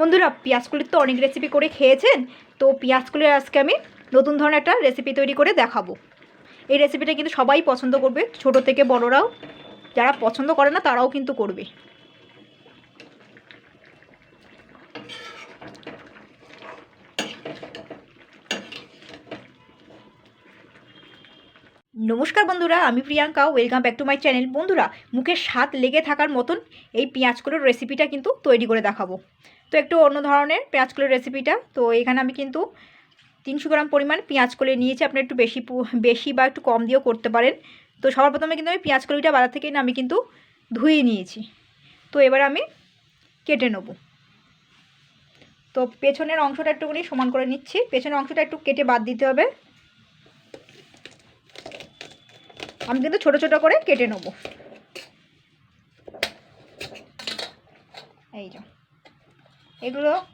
বন্ধুরা পেঁয়াজকলির তো অনেক রেসিপি করে খেয়েছেন, তো পেঁয়াজকলির আজকে আমি নতুন ধরনের একটা রেসিপি তৈরি করে দেখাবো। এই রেসিপিটা কিন্তু সবাই পছন্দ করবে, ছোট থেকে বড়রাও। যারা পছন্দ করে না, তারাও কিন্তু করবে। নমস্কার বন্ধুরা, আমি Priyanka welcome back to my channel বন্ধুরা মুখের স্বাদ লেগে থাকার মতন এই পেঁয়াজগুলোর রেসিপিটা কিন্তু তৈরি করে দেখাবো। তো একটু অন্য ধরনের পেঁয়াজগুলোর রেসিপিটা তো এখানে আমি কিন্তু তিনশো গ্রাম পরিমাণ পেঁয়াজ কলি নিয়েছি আপনি একটু বেশি বেশি বা একটু কম দিয়েও করতে পারেন। তো সবার প্রথমে কিন্তু আমি পেঁয়াজ কলিটা বাজার থেকে আমি কিন্তু ধুয়ে নিয়েছি। তো এবার আমি কেটে নেব। তো পেছনের অংশটা একটুখানি সমান করে নিচ্ছি। পেছনের অংশটা একটু কেটে বাদ দিতে হবে। আমি কিন্তু ছোট ছোট করে কেটে নেব। এই যে। এগুলো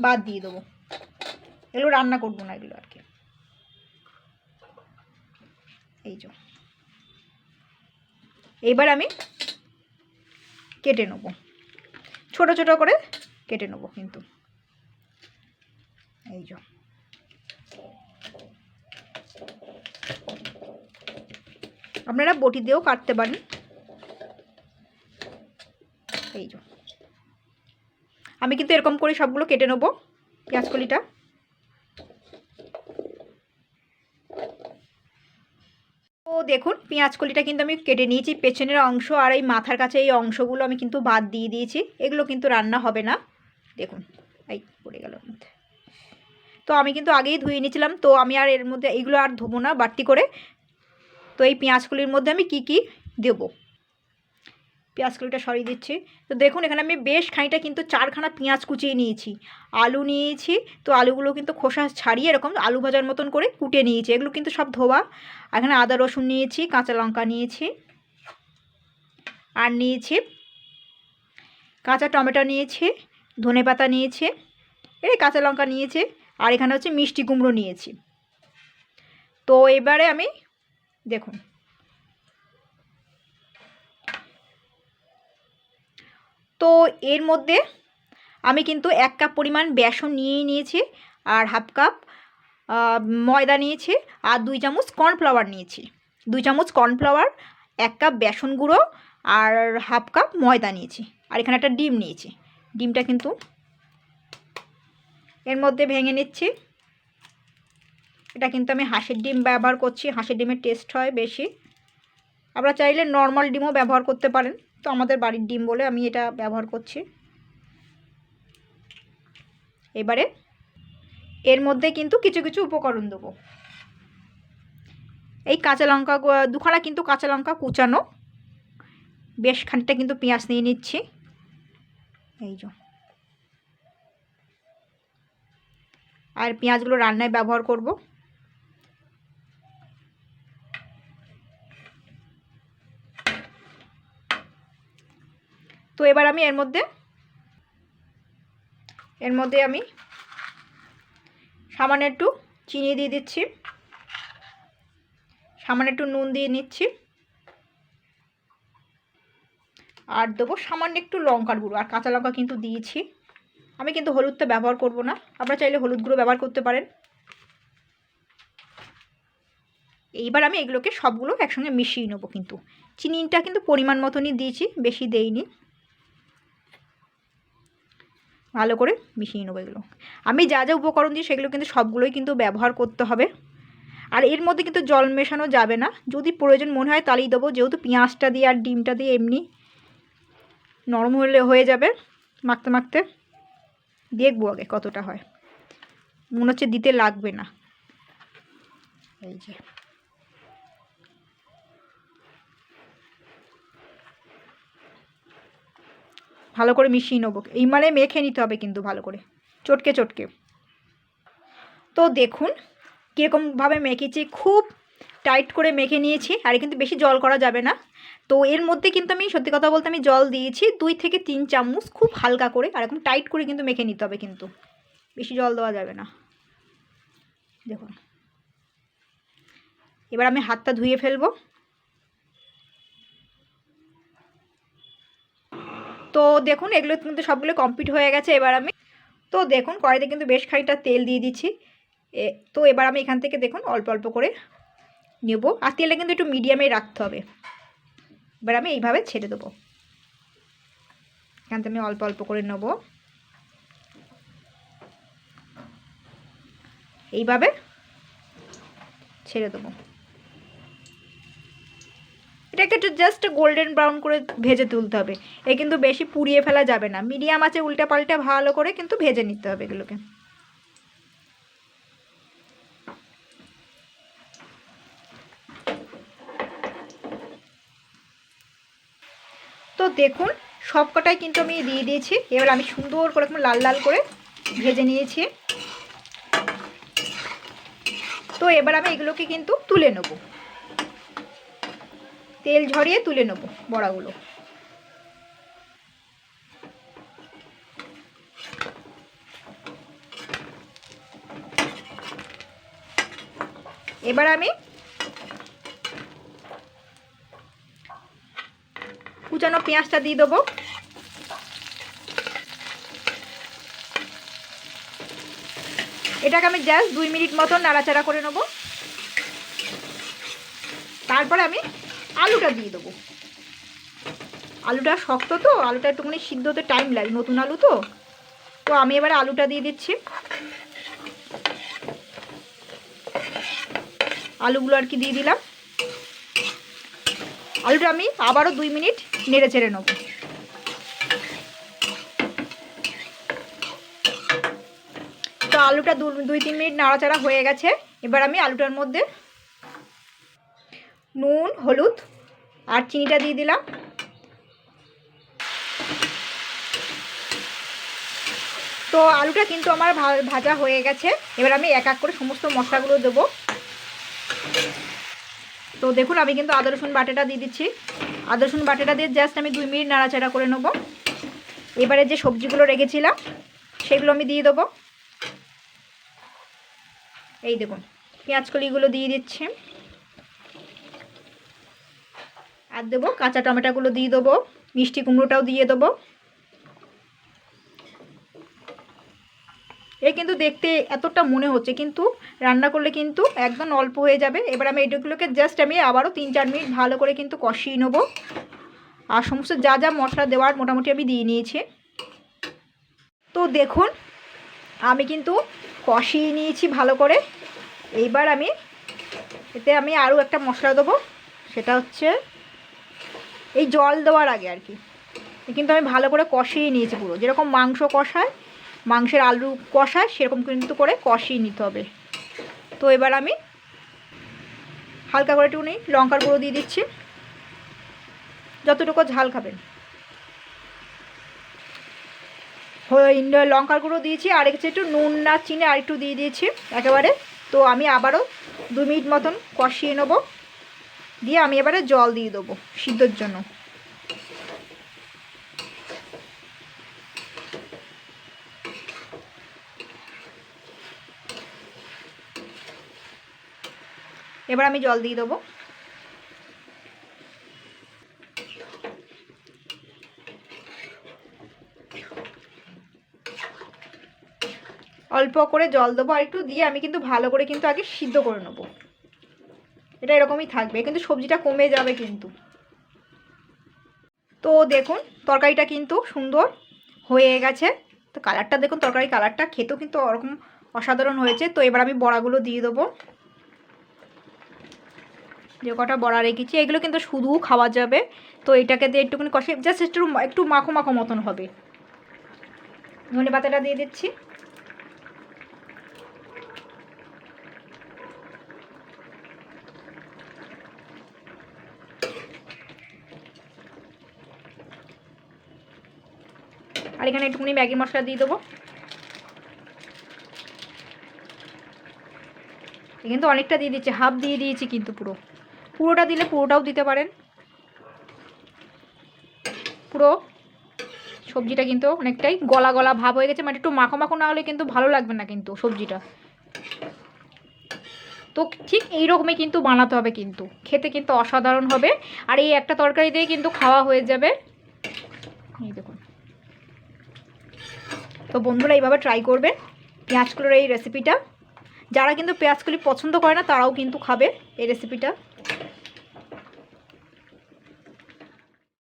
বাদ দিয়ে দেবো। এগুলো রান্না করব না এগুলো আর কি। এই যে। এইবার আমি কেটে নেব। ছোট ছোট করে কেটে নেব কিন্তু। এই যে। আপনারা বটি দিয়েও কাটতে পারেন। এই যে। আমি কিন্তু এরকম করে সবগুলো কেটে নেব পেঁয়াজকলিটা। তো দেখুন, পেঁয়াজকলিটা কিন্তু আমি কেটে নিয়েছি। পেছনের অংশ আর এই মাথার কাছে এই অংশগুলো আমি কিন্তু বাদ দিয়ে দিয়েছি। এগুলো কিন্তু রান্না হবে না। দেখুন, এই পড়ে গেল মধ্যে। তো আমি কিন্তু আগেই ধুয়ে নিয়েছিলাম। তো আমি আর এর মধ্যে এইগুলো আর ধোবো না বাড়তি করে। তো এই পেঁয়াজকলির মধ্যে আমি কি কি দেবো? পেঁয়াজকলিটা সরিয়ে দিচ্ছি। তো দেখুন, এখানে আমি বেশ খানিকটা কিন্তু চারখানা পেঁয়াজ কুচিয়ে নিয়েছি। আলু নিয়েছি, তো আলুগুলো কিন্তু খোসা ছাড়িয়ে এরকম আলু ভাজার মতন করে কুটে নিয়েছি। এগুলো কিন্তু সব ধোয়া। এখানে আদা, রসুন নিয়েছি, কাঁচা লঙ্কা নিয়েছি। আর নিয়েছি কাঁচা টমেটো নিয়েছি, ধনে পাতা নিয়েছি, এই কাঁচা লঙ্কা নিয়েছি, আর এখানে হচ্ছে মিষ্টি কুমড়ো নিয়েছি। তো এবারে আমি দেখুন তো এর মধ্যে আমি কিন্তু এক কাপ পরিমাণ বেসন নিয়েই নিয়েছি আর হাফ কাপ ময়দা নিয়েছি আর দুই চামচ কর্নফ্লাওয়ার নিয়েছি। দুই চামচ কর্নফ্লাওয়ার, এক কাপ বেসন গুঁড়ো আর হাফ কাপ ময়দা নিয়েছি। আর এখানে একটা ডিম নিয়েছি। ডিমটা কিন্তু এর মধ্যে ভেঙে নিচ্ছি। এটা কিন্তু আমি হাঁসের ডিম ব্যবহার করছি। হাঁসের ডিমের টেস্ট হয় বেশি। আপনারা চাইলে নর্মাল ডিমও ব্যবহার করতে পারেন। তো আমাদের বাড়ির ডিম বলে আমি এটা ব্যবহার করছি। এবারে এর মধ্যে কিন্তু কিছু কিছু উপকরণ দেবো। এই কাঁচা লঙ্কা দুখানা কিন্তু কাঁচা লঙ্কা কুচানো। বেশ খানিকটা কিন্তু পেঁয়াজ নিয়ে নিচ্ছি। এই যে। আর পেঁয়াজগুলো রান্নায় ব্যবহার করব। তো এবার আমি এর মধ্যে এর মধ্যে আমি সামান্য একটু চিনি দিয়ে দিচ্ছি। সামান্য একটু নুন দিয়ে নিচ্ছি। আর দেবো সামান্য একটু লঙ্কার গুঁড়ো, আর কাঁচা লঙ্কা কিন্তু দিয়েছি। আমি কিন্তু হলুদটা ব্যবহার করব না, আপনারা চাইলে হলুদ গুঁড়ো ব্যবহার করতে পারেন। এইবার আমি এগুলোকে সবগুলো একসঙ্গে মিশিয়ে নেব কিন্তু। চিনিটা কিন্তু পরিমাণ মতনই দিয়েছি, বেশি দেইনি। ভালো করে মিশিয়ে নেব এগুলো। আমি যা যা উপকরণ দিই সেগুলো কিন্তু সবগুলোই কিন্তু ব্যবহার করতে হবে। আর এর মধ্যে কিন্তু জল মেশানো যাবে না। যদি প্রয়োজন মনে হয় তাহলেই দেবো। যেহেতু পেঁয়াজটা দিয়ে আর ডিমটা দিয়ে এমনি নরম হলে হয়ে যাবে মাখতে মাখতে। দেখব আগে কতটা হয়। মনে হচ্ছে দিতে লাগবে না। এই যে। ভালো করে মিশিয়ে নেব। এই মানে মেখে নিতে হবে কিন্তু ভালো করে। চটকে চটকে। তো দেখুন কীরকমভাবে মেখেছি। খুব টাইট করে মেখে নিয়েছি, আর কিন্তু বেশি জল করা যাবে না। তো এর মধ্যে কিন্তু আমি সত্যি কথা বলতে আমি জল দিয়েছি দুই থেকে তিন চামচ খুব হালকা করে, আর এরকম টাইট করে কিন্তু মেখে নিতে হবে কিন্তু। বেশি জল দেওয়া যাবে না। দেখুন। এবার আমি হাতটা ধুয়ে ফেলব। তো দেখুন, এগুলো কিন্তু সবগুলো কমপ্লিট হয়ে গেছে। এবার আমি, তো দেখুন, কড়াইতে কিন্তু বেশ খানিকটা তেল দিয়ে দিচ্ছি। তো এবার আমি এখান থেকে দেখুন, অল্প অল্প করে নেব। আর তেলটা কিন্তু একটু মিডিয়ামে রাখতে হবে। এবার আমি এইভাবে ছেড়ে দেবো। এখান থেকে আমি অল্প অল্প করে নেব। এইভাবে ছেড়ে দেবো। এটাকে একটু জাস্ট গোল্ডেন ব্রাউন করে ভেজে তুলতে হবে। এ কিন্তু বেশি পুড়িয়ে ফেলা যাবে না। মিডিয়াম আছে উল্টা পাল্টা ভালো করে কিন্তু ভেজে নিতে হবে এগুলোকে। তো দেখুন সব কটাই কিন্তু আমি দিয়ে দিয়েছি। এবার আমি সুন্দর করে লাল লাল করে ভেজে নিয়েছি। তো এবার আমি এগুলোকে কিন্তু তুলে নেব। তেল ঝরিয়ে তুলে নেব বড়াগুলো। এবার আমি কুচানো পেঁয়াজটা দিয়ে দেবো। এটাকে আমি জাস্ট দুই মিনিট মতন নাড়াচাড়া করে নেব। তারপরে আমি আলুটা দিয়ে দেবো। আলুটা শক্ত তো, আলুটা একটুখানি সিদ্ধ হতে টাইম লাগে, নতুন আলু তো। তো আমি এবার আলুটা দিয়ে দিচ্ছি। আলুগুলো আর কি দিয়ে দিলাম। আলুটা আমি আবারও দুই মিনিট নেড়ে চেড়ে নেব। তো আলুটা দুই, তিন মিনিট নাড়াচাড়া হয়ে গেছে। এবার আমি আলুটার মধ্যে নুন, হলুদ আর চিনিটা দিয়ে দিলাম। তো আলুটা কিন্তু আমার ভাজা হয়ে গেছে। এবার আমি এক এক করে সমস্ত মশলাগুলো দেবো। তো দেখুন, আমি কিন্তু আদা, রসুন বাটাটা দিয়ে দিচ্ছি। আদা, রসুন বাটাটা দিয়ে জাস্ট আমি দুই মিনিট নাড়াচাড়া করে নেব। এবারে যে সবজিগুলো রেখেছিলাম, সেগুলো আমি দিয়ে দেবো। এই দেখুন পেঁয়াজ কলিগুলো দিয়ে দিচ্ছি। আর দেবো, কাঁচা টমেটোগুলো দিয়ে দেবো, মিষ্টি কুমড়োটাও দিয়ে দেবো। এ কিন্তু দেখতে এতটা মনে হচ্ছে, কিন্তু রান্না করলে কিন্তু একদম অল্প হয়ে যাবে। এবার আমি এটাগুলোকে জাস্ট আমি আবারও তিন চার মিনিট ভালো করে কিন্তু কষিয়ে নেব। আর সমস্ত যা যা মশলা দেওয়ার মোটামুটি আমি দিয়ে নিয়েছি। তো দেখুন, আমি কিন্তু কষিয়ে নিয়েছি ভালো করে। এইবার আমি এতে আমি আরও একটা মশলা দেবো, সেটা হচ্ছে এই জল দেওয়ার আগে আর কি। কিন্তু আমি ভালো করে কষিয়ে নিয়েছি পুরো। যেরকম মাংস কষায়, মাংসের আলু কষায়, সেরকম কিন্তু করে কষিয়ে নিতে হবে। তো এবার আমি হালকা করে একটু নিই লঙ্কার গুঁড়ো দিয়ে দিচ্ছি। যতটুকু ঝাল খাবেন। লঙ্কার গুঁড়ো দিয়েছি, আর একটু একটু নুন না, চিনি আর একটু দিয়ে দিয়েছি একেবারে। তো আমি আবারও দু মিনিট মতন কষিয়ে নেব। দিয়ে আমি এবারে জল দিয়ে দেবো সিদ্ধর জন্য। এবার আমি জল দিয়ে দেবো। অল্প করে জল দেবো আর একটু দিয়ে আমি কিন্তু ভালো করে কিন্তু আগে সিদ্ধ করে নেব। এটা এরকমই থাকবে, কিন্তু সবজিটা কমে যাবে কিন্তু। তো দেখুন, তরকারিটা কিন্তু সুন্দর হয়ে গেছে। তো কালারটা দেখুন, তরকারি কালারটা খেতেও কিন্তু ওরকম অসাধারণ হয়েছে। তো এবার আমি বড়াগুলো দিয়ে দেবো। যে কটা বড়া রেখেছি, এগুলো কিন্তু শুধু খাওয়া যাবে। তো এটাকে দিয়ে একটুখানি কষে জাস্ট একটু একটু মাখো মাখো মতন হবে। ধনে পাতাটা দিয়ে দিচ্ছি। এখানে একটুখানি ম্যাগি মশলা দিয়ে দেবো। কিন্তু অনেকটা দিয়ে দিচ্ছে, হাফ দিয়ে দিয়েছি কিন্তু পুরো। পুরোটা দিলে পুরোটাও দিতে পারেন। পুরো সবজিটা কিন্তু অনেকটাই গলা গলা ভাব হয়ে গেছে মানে একটু মাখো মাখো না হলে কিন্তু ভালো লাগবে না কিন্তু সবজিটা। তো ঠিক এই রকমই কিন্তু বানাতে হবে কিন্তু, খেতে কিন্তু অসাধারণ হবে। আর এই একটা তরকারি দিয়ে কিন্তু খাওয়া হয়ে যাবে। এই তো বন্ধুরা এইভাবে ট্রাই করবেন পেঁয়াজকুলোর এই রেসিপিটা যারা কিন্তু পেঁয়াজকুলি পছন্দ করে না, তারাও কিন্তু খাবে এই রেসিপিটা